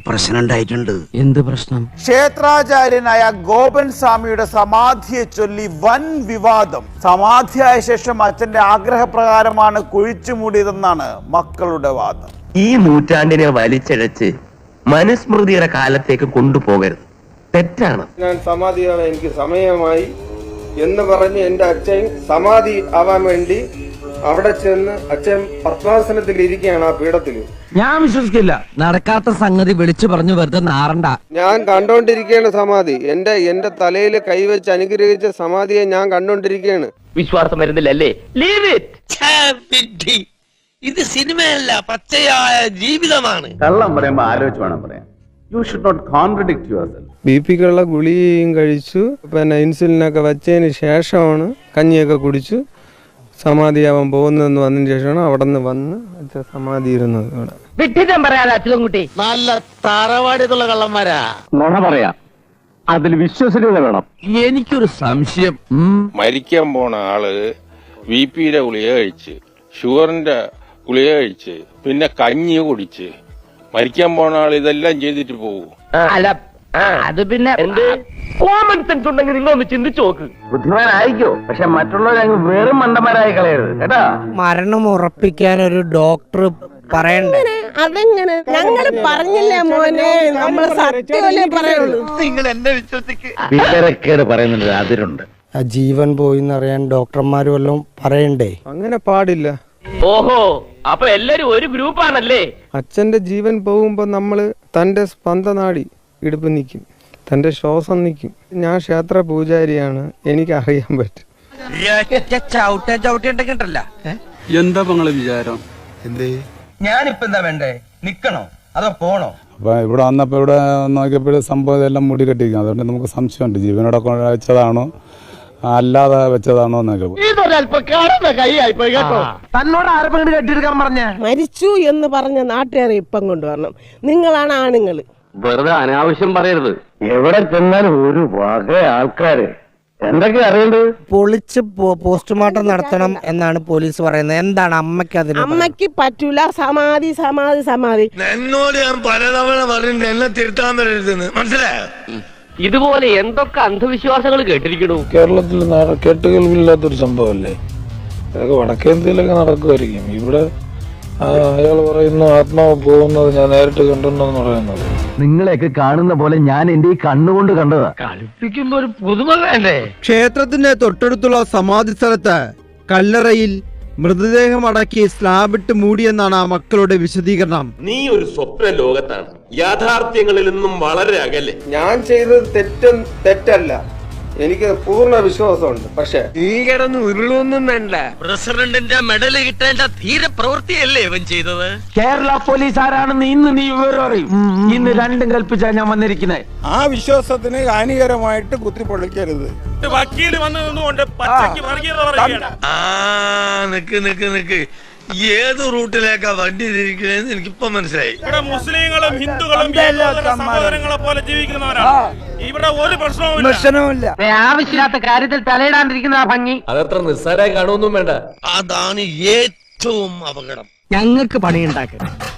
ഒരു പ്രശ്നം ഉണ്ടായിട്ടുണ്ട്. എന്ത് പ്രശ്നം? ക്ഷേത്രാചാര്യനായ ഗോപൻ സ്വാമിയുടെ സമാധിയെ ചൊല്ലി വൻ വിവാദം. സമാധിയായ ശേഷം അച്ഛന്റെ ആഗ്രഹപ്രകാരമാണ് കുഴിച്ചു മൂടിയതെന്നാണ് മക്കളുടെ വാദം. ഈ നൂറ്റാണ്ടിനെ വലിച്ചഴച്ച് മനുസ്മൃതിയുടെ കാലത്തേക്ക് കൊണ്ടുപോകരുത്. തെറ്റാണ്. ഞാൻ സമാധിയാണ് എനിക്ക് സമയമായി എന്ന് പറഞ്ഞ് എന്റെ അച്ഛൻ സമാധി ആവാൻ വേണ്ടി അവിടെ ചെന്ന് അച്ഛൻ പത്മാസനത്തിൽ ഇരിക്കുകയാണ് ആ പീഠത്തിൽ. ഞാൻ വിശ്വസിക്കില്ല. നടക്കാത്ത സംഗതി വിളിച്ചു പറഞ്ഞു വെറുതെ നാറണ്ട. ഞാൻ കണ്ടോണ്ടിരിക്കുകയാണ് സമാധി. എന്റെ എന്റെ തലയിൽ കൈവച്ച് അനുഗ്രഹിച്ച സമാധിയെ ഞാൻ കണ്ടോണ്ടിരിക്കുകയാണ്. വിശ്വാസം വരുന്നില്ലല്ലേ? ലീവ് ഇറ്റ് ഇത് സിനിമയല്ല പച്ചയായ ജീവിതമാണ്. കള്ളം പറയുമ്പോ ആലോചിച്ച് വേണം പറയാൻ. You should not contradict yourself B പിക്കുള്ള ഗുളികയും കഴിച്ചു. പിന്നെ ഇൻസുലിനൊക്കെ വെച്ചതിന് ശേഷമാണ് കഞ്ഞിയൊക്കെ കുടിച്ചു. സമാധിയാവാൻ പോകുന്നതെന്ന് വന്നതിന് ശേഷമാണ് അവിടെ നിന്ന് വന്ന് അച്ഛൻ സമാധി ഇരുന്നത് ഇവിടെ പറയാതെ അച്യുതൻകുട്ടി നല്ല തറവാടിയുള്ള കള്ളന്മാരാ. നുണ പറയാ. അതിൽ വിശ്വസനീയത വേണം. എനിക്കൊരു സംശയം. മരിക്കാൻ പോണ ആൾ വി പിയുടെ ഗുളിക കഴിച്ച് ഷുഗറിന്റെ ഗുളിക കഴിച്ച് പിന്നെ കഞ്ഞി കുടിച്ച്. മരിക്കാൻ പോണ ആൾ ഇതെല്ലാം ചെയ്തിട്ട് പോകും അല്ല അത് പിന്നെ എന്ത്? കോമൺ സെൻസ് ഉണ്ടെങ്കിൽ നിങ്ങൾ ഒന്ന് ചിന്തിച്ചു നോക്ക്. ബുദ്ധിമാനായിക്കോ പക്ഷെ മറ്റുള്ളവരെ വെറും മണ്ടന്മാരായി കളയരുത് കേട്ടാ? മരണം ഉറപ്പിക്കാൻ ഒരു ഡോക്ടർ പറയണ്ടേ? അതെങ്ങനെ? ഞങ്ങൾ പറഞ്ഞില്ലേ മോനെ നമ്മൾ സത്യമല്ലേ പറയുള്ളൂ. നിങ്ങൾ എന്നെ പറയുന്നുണ്ട് അതിരുണ്ട് ആ ജീവൻ പോയി എന്നറിയാൻ ഡോക്ടർമാർ വല്ലതും പറയണ്ടേ? അങ്ങനെ പാടില്ല. ഓഹോ അപ്പൊ എല്ലാരും ഒരു ഗ്രൂപ്പാണല്ലേ? അച്ഛന്റെ ജീവൻ പോകുമ്പോ നമ്മൾ തന്റെ സ്പന്ദനാടി. ഇടുപ്പ് നിൽക്കും തന്റെ ശ്വാസം നിൽക്കും ഞാൻ ക്ഷേത്ര പൂജാരിയാണ് എനിക്ക് അറിയാൻ പറ്റും എന്താ പങ്ങളെ വിചാരം? എന്തേ? ഞാനിപ്പോ എന്താ വേണ്ടേ? നിക്കണോ? അതോ പോണോ? അപ്പൊ ഇവിടെ വന്നപ്പോ ഇവിടെ നോക്കിയപ്പോഴും സംഭവം ഇതെല്ലാം മുടി കെട്ടിരിക്കും അതുകൊണ്ട് നമുക്ക് സംശയമുണ്ട്. ജീവനോടെ വെച്ചതാണോ? അല്ലാതെ വെച്ചതാണോ എന്നൊക്കെ. തന്നോട് ആരെങ്കിലും കെട്ടിയെടുക്കാൻ പറഞ്ഞ? മരിച്ചു എന്ന് പറഞ്ഞ നാട്ടുകാരെ ഇപ്പം കൊണ്ടുവരണം. നിങ്ങളാണ് ആണുങ്ങൾ വെറുതെ അനാവശ്യം പറയരുത്. എവിടെ ചെന്നാലും ഒരു വക ആൾക്കാര്. എന്തൊക്കെ അറിയണ്ടത്? പൊളിച്ച് പോസ്റ്റ്മോർട്ടം നടത്തണം എന്നാണ് പോലീസ് പറയുന്നത്. എന്താണ് അമ്മയ്ക്ക് അതിന് അമ്മയ്ക്ക് പറ്റൂല. സമാധി സമാധി സമാധി. എന്നോട് ഞാൻ പലതവണ പറഞ്ഞിട്ട് എന്നെ തിരുത്താൻ വരരുതെന്ന്. മനസ്സിലായോ? ഇതുപോലെ എന്തൊക്കെ അന്ധവിശ്വാസങ്ങൾ കേട്ടിരിക്കണു? കേരളത്തിൽ കേട്ടുകേൾവില്ലാത്തൊരു സംഭവമല്ലേ? ഇതൊക്കെ വടക്കേന്ത്യയിലൊക്കെ നടക്കുമായിരിക്കും. ഇവിടെ അയാൾ പറയുന്നു ആത്മാവ് പോകുന്നത് ഞാൻ നേരിട്ട് കണ്ടിട്ടുണ്ടെന്ന് പറയുന്നത്. നിങ്ങളെയൊക്കെ കാണുന്ന പോലെ ഞാൻ എന്റെ ഈ കണ്ണുകൊണ്ട് കണ്ടതാ. കളിപ്പിക്കുമ്പോ ഒരു പുതുമ വേണ്ടേ? ക്ഷേത്രത്തിന്റെ തൊട്ടടുത്തുള്ള സമാധി സ്ഥലത്ത് കല്ലറയിൽ മൃതദേഹം അടക്കി സ്ലാബിട്ട് മൂടിയെന്നാണ് ആ മക്കളുടെ വിശദീകരണം. നീ ഒരു സ്വപ്ന ലോകത്താണ് യാഥാർത്ഥ്യങ്ങളിൽ നിന്നും വളരെ അകലെ. ഞാൻ ചെയ്തത് തെറ്റും തെറ്റല്ല. എനിക്ക് പൂർണ വിശ്വാസമുണ്ട്. പക്ഷേ നീ കിടന്ന് ഉരുളൊന്നും വേണ്ട. പ്രസിഡന്റിന്റെ മെഡൽ കിട്ടേണ്ട ധീര പ്രവൃത്തിയല്ലേ ഇവൻ ചെയ്തത്? കേരള പോലീസ് ആരാണെന്ന് ഇന്ന് നീ വിവരം അറിയും. ഇന്ന് രണ്ടും കൽപ്പിച്ചാ ഞാൻ വന്നിരിക്കുന്നത് ആ വിശ്വാസത്തിന് ഹാനികരമായിട്ട് കുത്തിപ്പൊളിക്കരുത്. വക്കീൽ വന്ന് നിന്നുകൊണ്ട് പച്ചയ്ക്ക് പറയുകയാണ്. ആ നിക്ക് നിക്ക് നിക്ക്. ഏത് റൂട്ടിലേക്കാ വണ്ടി തിരിക്കണേന്ന് എനിക്കിപ്പോ മനസ്സിലായി. ഇവിടെ മുസ്ലിങ്ങളും ഹിന്ദുക്കളും സഹോദരങ്ങളെ പോലെ ജീവിക്കുന്നവരാണ്? ഇവിടെ ഒരു പ്രശ്നവും ആവശ്യമില്ലാത്ത കാര്യത്തിൽ തലയിടാണ്ടിരിക്കുന്ന ആ ഭംഗി. അതത്ര നിസ്സാരമായി കാണുമൊന്നും വേണ്ട. അതാണ് ഏറ്റവും അപകടം. ഞങ്ങൾക്ക് പണിയുണ്ടാക്കുക